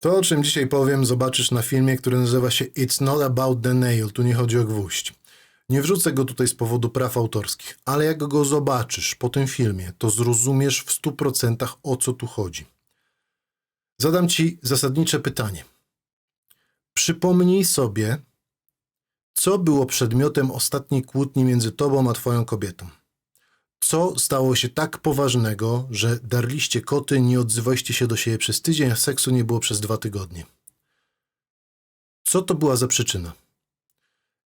To, o czym dzisiaj powiem, zobaczysz na filmie, który nazywa się It's Not About the Nail. Tu nie chodzi o gwóźdź. Nie wrzucę go tutaj z powodu praw autorskich, ale jak go zobaczysz po tym filmie, to zrozumiesz w 100% o co tu chodzi. Zadam ci zasadnicze pytanie. Przypomnij sobie, co było przedmiotem ostatniej kłótni między tobą a twoją kobietą. Co stało się tak poważnego, że darliście koty, nie odzywaliście się do siebie przez tydzień, a seksu nie było przez dwa tygodnie? Co to była za przyczyna?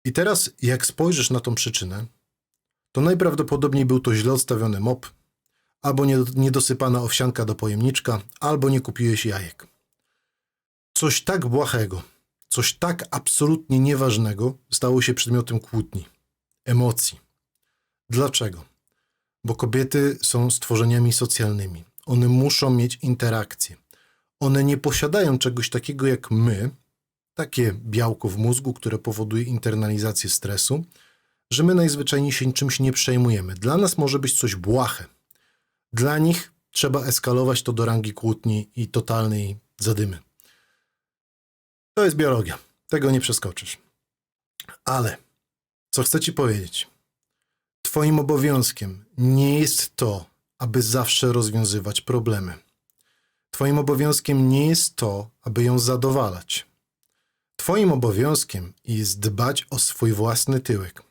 I teraz, jak spojrzysz na tą przyczynę, to najprawdopodobniej był to źle odstawiony mop, albo nie- niedosypana owsianka do pojemniczka, albo nie kupiłeś jajek. Coś tak błahego, coś tak absolutnie nieważnego stało się przedmiotem kłótni, emocji. Dlaczego? Bo kobiety są stworzeniami socjalnymi. One muszą mieć interakcję. One nie posiadają czegoś takiego jak my, takie białko w mózgu, które powoduje internalizację stresu, że my najzwyczajniej się czymś nie przejmujemy. Dla nas może być coś błahe. Dla nich trzeba eskalować to do rangi kłótni i totalnej zadymy. To jest biologia. Tego nie przeskoczysz. Ale co chcę ci powiedzieć? Twoim obowiązkiem nie jest to, aby zawsze rozwiązywać problemy. Twoim obowiązkiem nie jest to, aby ją zadowalać. Twoim obowiązkiem jest dbać o swój własny tyłek.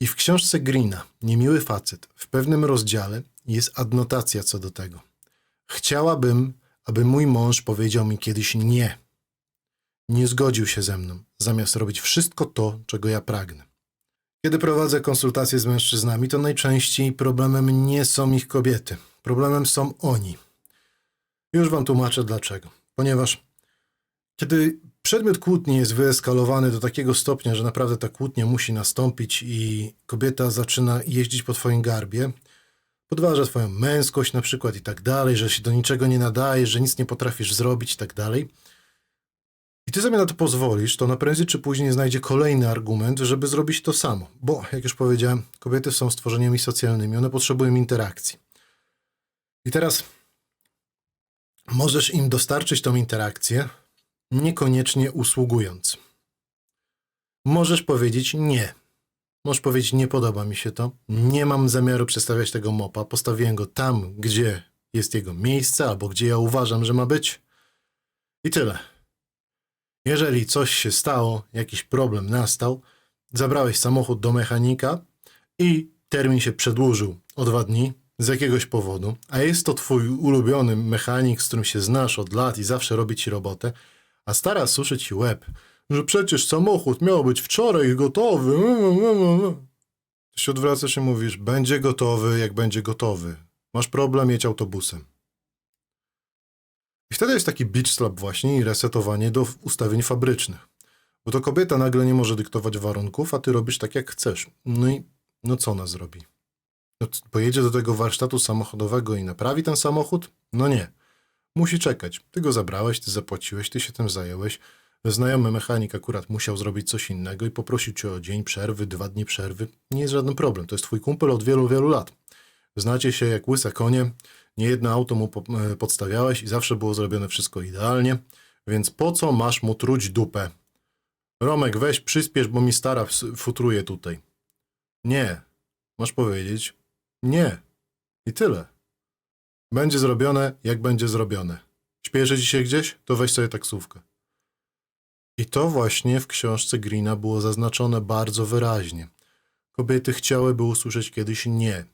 I w książce Greena, Niemiły facet, w pewnym rozdziale jest adnotacja co do tego. Chciałabym, aby mój mąż powiedział mi kiedyś nie. Nie zgodził się ze mną, zamiast robić wszystko to, czego ja pragnę. Kiedy prowadzę konsultacje z mężczyznami, to najczęściej problemem nie są ich kobiety. Problemem są oni. Już wam tłumaczę dlaczego. Ponieważ kiedy przedmiot kłótni jest wyeskalowany do takiego stopnia, że naprawdę ta kłótnia musi nastąpić i kobieta zaczyna jeździć po twoim garbie, podważa twoją męskość na przykład i tak dalej, że się do niczego nie nadajesz, że nic nie potrafisz zrobić i tak dalej, i ty sobie na to pozwolisz, to na prędzej czy później znajdzie kolejny argument, żeby zrobić to samo. Bo, jak już powiedziałem, kobiety są stworzeniami socjalnymi, one potrzebują interakcji. I teraz możesz im dostarczyć tą interakcję, niekoniecznie usługując. Możesz powiedzieć nie. Możesz powiedzieć, nie podoba mi się to, nie mam zamiaru przestawiać tego mopa, postawiłem go tam, gdzie jest jego miejsce, albo gdzie ja uważam, że ma być. I tyle. Jeżeli coś się stało, jakiś problem nastał, zabrałeś samochód do mechanika i termin się przedłużył o dwa dni z jakiegoś powodu, a jest to twój ulubiony mechanik, z którym się znasz od lat i zawsze robi ci robotę, a stara suszy ci łeb, że przecież samochód miał być wczoraj gotowy. Ty się odwracasz i mówisz, będzie gotowy, jak będzie gotowy. Masz problem, jedź autobusem. I wtedy jest taki beach slap właśnie i resetowanie do ustawień fabrycznych. Bo to kobieta nagle nie może dyktować warunków, a ty robisz tak jak chcesz. No i no co ona zrobi? No, pojedzie do tego warsztatu samochodowego i naprawi ten samochód? No nie. Musi czekać. Ty go zabrałeś, ty zapłaciłeś, ty się tym zająłeś. Znajomy mechanik akurat musiał zrobić coś innego i poprosił cię o dzień przerwy, dwa dni przerwy. Nie jest żaden problem. To jest twój kumpel od wielu, wielu lat. Znacie się jak łyse konie. Nie jedno auto mu e, podstawiałeś i zawsze było zrobione wszystko idealnie. Więc po co masz mu truć dupę? Romek, weź przyspiesz, bo mi stara futruje tutaj. Nie. Masz powiedzieć nie. I tyle. Będzie zrobione, jak będzie zrobione. Śpieszy się gdzieś? To weź sobie taksówkę. I to właśnie w książce Greena było zaznaczone bardzo wyraźnie. Kobiety chciałyby usłyszeć kiedyś nie,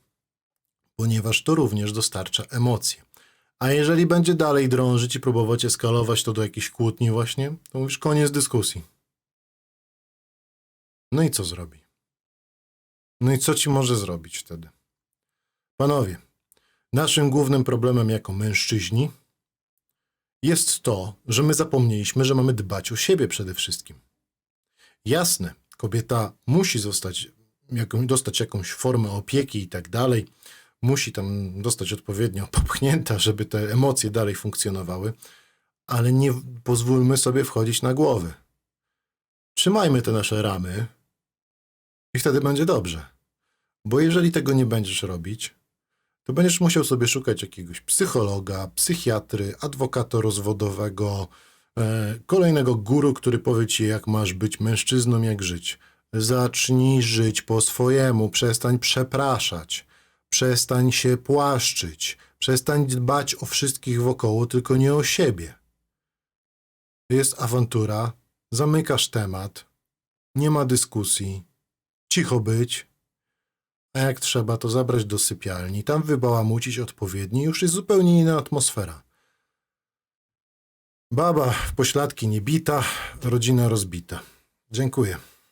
ponieważ to również dostarcza emocje. A jeżeli będzie dalej drążyć i próbować eskalować to do jakiejś kłótni właśnie, to mówisz koniec dyskusji. No i co zrobi? No i co ci może zrobić wtedy? Panowie, naszym głównym problemem jako mężczyźni jest to, że my zapomnieliśmy, że mamy dbać o siebie przede wszystkim. Jasne, kobieta musi zostać, dostać jakąś formę opieki i tak dalej, musi tam dostać odpowiednio popchnięta, żeby te emocje dalej funkcjonowały, ale nie pozwólmy sobie wchodzić na głowy. Trzymajmy te nasze ramy i wtedy będzie dobrze. Bo jeżeli tego nie będziesz robić, to będziesz musiał sobie szukać jakiegoś psychologa, psychiatry, adwokata rozwodowego, e, kolejnego guru, który powie ci, jak masz być mężczyzną, jak żyć. Zacznij żyć po swojemu, przestań przepraszać, przestań się płaszczyć, przestań dbać o wszystkich wokoło, tylko nie o siebie. Jest awantura, zamykasz temat, nie ma dyskusji, cicho być, a jak trzeba, to zabrać do sypialni, tam wybałamucić odpowiednio, już jest zupełnie inna atmosfera. Baba w pośladki nie bita, rodzina rozbita. Dziękuję.